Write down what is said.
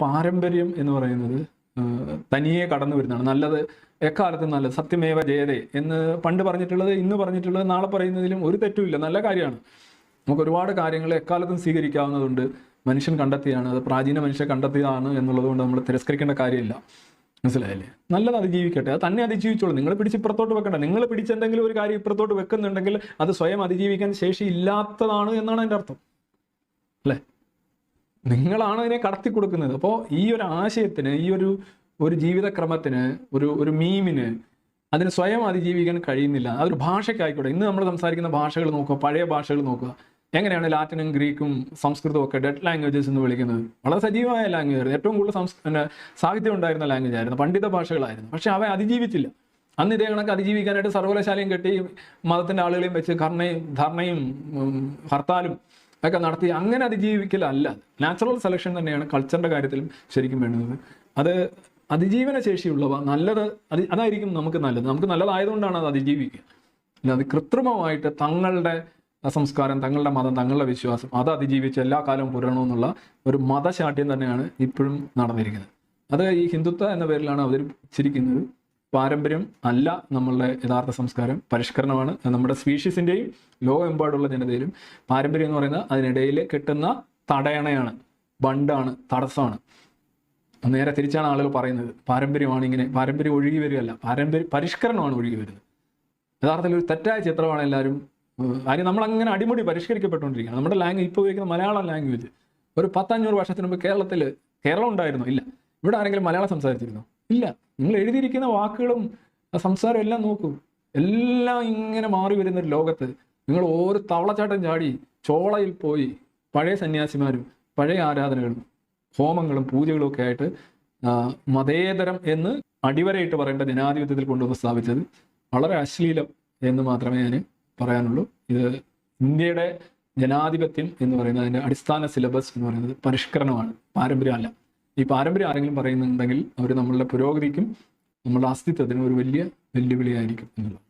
പാരമ്പര്യം എന്ന് പറയുന്നത് തനിയെ കടന്നു വരുന്നതാണ്. നല്ലത് എക്കാലത്തും നല്ലത് സത്യമേവ ജയതേ എന്ന് പണ്ട് പറഞ്ഞിട്ടുള്ളത് ഇന്ന് പറഞ്ഞിട്ടുള്ളത് നാളെ പറയുന്നതിലും ഒരു തെറ്റുമില്ല. നല്ല കാര്യമാണ്. നമുക്ക് ഒരുപാട് കാര്യങ്ങൾ എക്കാലത്തും സ്വീകരിക്കാവുന്നതുണ്ട്. മനുഷ്യൻ കണ്ടെത്തിയാണ് അത് പ്രാചീന മനുഷ്യൻ കണ്ടെത്തിയതാണ് എന്നുള്ളതുകൊണ്ട് നമ്മൾ തിരസ്കരിക്കേണ്ട കാര്യമില്ല. മനസ്സിലായില്ലേ? നല്ലത് അതിജീവിക്കട്ടെ. അത് തന്നെ അതിജീവിച്ചോളൂ. നിങ്ങൾ പിടിച്ച് ഇപ്പുറത്തോട്ട് വെക്കണ്ട. നിങ്ങൾ പിടിച്ചെന്തെങ്കിലും ഒരു കാര്യം ഇപ്പുറത്തോട്ട് വെക്കുന്നുണ്ടെങ്കിൽ അത് സ്വയം അതിജീവിക്കാൻ ശേഷി ഇല്ലാത്തതാണ് എന്നാണ് എന്റെ അർത്ഥം. അല്ലേ? നിങ്ങളാണ് അതിനെ കടത്തി കൊടുക്കുന്നത്. അപ്പോൾ ഈ ഒരു ആശയത്തിന് ഈ ഒരു ഒരു ജീവിതക്രമത്തിന് ഒരു ഒരു മീമിന് അതിന് സ്വയം അതിജീവിക്കാൻ കഴിയുന്നില്ല. അതൊരു ഭാഷയ്ക്കായിക്കോട്ടെ. ഇന്ന് നമ്മൾ സംസാരിക്കുന്ന ഭാഷകൾ നോക്കുക പഴയ ഭാഷകൾ നോക്കുക. എങ്ങനെയാണ് ലാറ്റിനും ഗ്രീക്കും സംസ്കൃതവും ഒക്കെ ഡെഡ് ലാംഗ്വേജസ് എന്ന് വിളിക്കുന്നത്? വളരെ സജീവമായ ലാംഗ്വേജ് ആയിരുന്നു ഏറ്റവും കൂടുതൽ സംസ് സാഹിത്യം ഉണ്ടായിരുന്ന ലാംഗ്വേജ് ആയിരുന്നു. പണ്ഡിത ഭാഷകളായിരുന്നു. പക്ഷെ അവ അതിജീവിച്ചില്ല. അന്ന് ഇതേ കണക്ക് അതിജീവിക്കാനായിട്ട് സർവകലാശാലയും കെട്ടി മതത്തിന്റെ ആളുകളെയും വെച്ച് കർണയും ധർണയും ഹർത്താലും ഒക്കെ നടത്തി അങ്ങനെ അതിജീവിക്കലല്ല. നാച്ചുറൽ സെലക്ഷൻ തന്നെയാണ് കൾച്ചറിന്റെ കാര്യത്തിലും ശരിക്കും വേണ്ടുന്നത് അത് അതിജീവന ശേഷിയുള്ളവ നല്ലത് അത് അതായിരിക്കും നമുക്ക് നല്ലത്. നമുക്ക് നല്ലതായതുകൊണ്ടാണ് അത് അതിജീവിക്കുക. അല്ല അത് കൃത്രിമമായിട്ട് തങ്ങളുടെ സംസ്കാരം തങ്ങളുടെ മതം തങ്ങളുടെ വിശ്വാസം അത് അതിജീവിച്ച് എല്ലാ കാലവും പുരണമെന്നുള്ള ഒരു മതശാഠ്യം തന്നെയാണ് ഇപ്പോഴും നടന്നിരിക്കുന്നത്. അത് ഈ ഹിന്ദുത്വ എന്ന പേരിലാണ് അവതരിപ്പിച്ചിരിക്കുന്നത് പാരമ്പര്യം അല്ല നമ്മളുടെ യഥാർത്ഥ സംസ്കാരം പരിഷ്കരണമാണ്. നമ്മുടെ സ്പീഷീസിന്റെയും ലോകമെമ്പാടുള്ള ജനതയിലും പാരമ്പര്യം എന്ന് പറയുന്നത് അതിനിടയിൽ കിട്ടുന്ന തടയണയാണ് ബണ്ടാണ് തടസ്സമാണ് നേരെ തിരിച്ചാണ് ആളുകൾ പറയുന്നത്. പാരമ്പര്യമാണ് ഇങ്ങനെ പാരമ്പര്യം ഒഴുകി വരികയല്ല പാരമ്പര്യ പരിഷ്കരണമാണ് ഒഴുകി വരുന്നത്. യഥാർത്ഥത്തിൽ ഒരു തെറ്റായ ചിത്രമാണ് എല്ലാവരും കാര്യം നമ്മളങ്ങനെ അടിമുടി പരിഷ്കരിക്കപ്പെട്ടുകൊണ്ടിരിക്കുകയാണ്. നമ്മുടെ ലാംഗ്വേജ് ഇപ്പോൾ ഉപയോഗിക്കുന്ന മലയാളം ലാംഗ്വേജ് ഒരു പത്തഞ്ഞൂറ് വർഷത്തിന് മുമ്പ് കേരളത്തിൽ കേരളം ഉണ്ടായിരുന്നു? ഇല്ല. ഇവിടെ ആരെങ്കിലും മലയാളം സംസാരിച്ചിരുന്നോ? ഇല്ല. നിങ്ങൾ എഴുതിയിരിക്കുന്ന വാക്കുകളും സംസാരം എല്ലാം നോക്കൂ. എല്ലാം ഇങ്ങനെ മാറി വരുന്ന ഒരു ലോകത്ത് നിങ്ങൾ ഓരോ തവളച്ചാട്ടം ചാടി ചോളയിൽ പോയി പഴയ സന്യാസിമാരും പഴയ ആരാധനകളും ഹോമങ്ങളും പൂജകളും ഒക്കെ ആയിട്ട് മതേതരം എന്ന് അടിവരയിട്ട് പറയേണ്ട ജനാധിപത്യത്തിൽ കൊണ്ടുവന്ന് സ്ഥാപിച്ചത് വളരെ അശ്ലീലം എന്ന് മാത്രമേ ഞാൻ പറയാനുള്ളൂ. ഇത് ഇന്ത്യയുടെ ജനാധിപത്യം എന്ന് പറയുന്നത് അതിന്റെ അടിസ്ഥാന സിലബസ് എന്ന് പറയുന്നത് പരിഷ്കരണമാണ് പാരമ്പര്യമല്ല. ഈ പാരമ്പര്യം ആരെങ്കിലും പറയുന്നുണ്ടെങ്കിൽ അവർ നമ്മളുടെ പുരോഗതിക്കും നമ്മളുടെ അസ്തിത്വത്തിനും ഒരു വലിയ വെല്ലുവിളിയായിരിക്കും എന്നുള്ളത്.